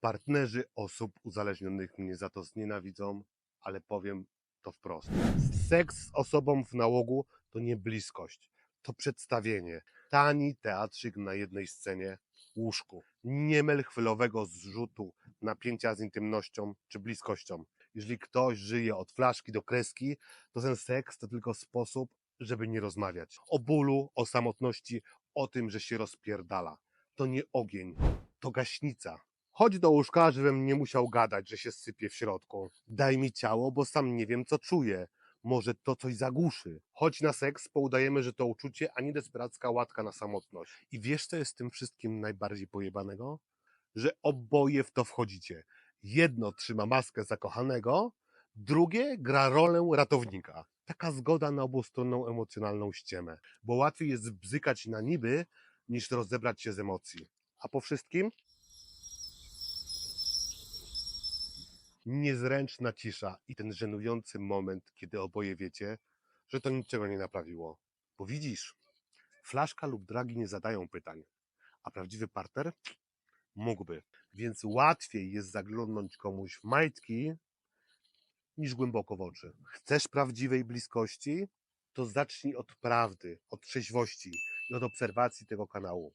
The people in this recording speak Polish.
Partnerzy osób uzależnionych mnie za to znienawidzą, ale powiem to wprost. Seks z osobą w nałogu to nie bliskość, to przedstawienie. Tani teatrzyk na jednej scenie, łóżku. Nie myl chwilowego zrzutu napięcia z intymnością czy bliskością. Jeżeli ktoś żyje od flaszki do kreski, to ten seks to tylko sposób, żeby nie rozmawiać. O bólu, o samotności, o tym, że się rozpierdala. To nie ogień, to gaśnica. Chodź do łóżka, żebym nie musiał gadać, że się sypie w środku. Daj mi ciało, bo sam nie wiem, co czuję. Może to coś zagłuszy. Chodź na seks, poudajemy, że to uczucie, a nie desperacka łatka na samotność. I wiesz, co jest tym wszystkim najbardziej pojebanego? Że oboje w to wchodzicie. Jedno trzyma maskę zakochanego, drugie gra rolę ratownika. Taka zgoda na obustronną emocjonalną ściemę, bo łatwiej jest bzykać na niby, niż rozebrać się z emocji. A po wszystkim niezręczna cisza i ten żenujący moment, kiedy oboje wiecie, że to niczego nie naprawiło. Bo widzisz, flaszka lub dragi nie zadają pytań, a prawdziwy partner mógłby. Więc łatwiej jest zaglądnąć komuś w majtki, niż głęboko w oczy. Chcesz prawdziwej bliskości? To zacznij od prawdy, od trzeźwości i od obserwacji tego kanału.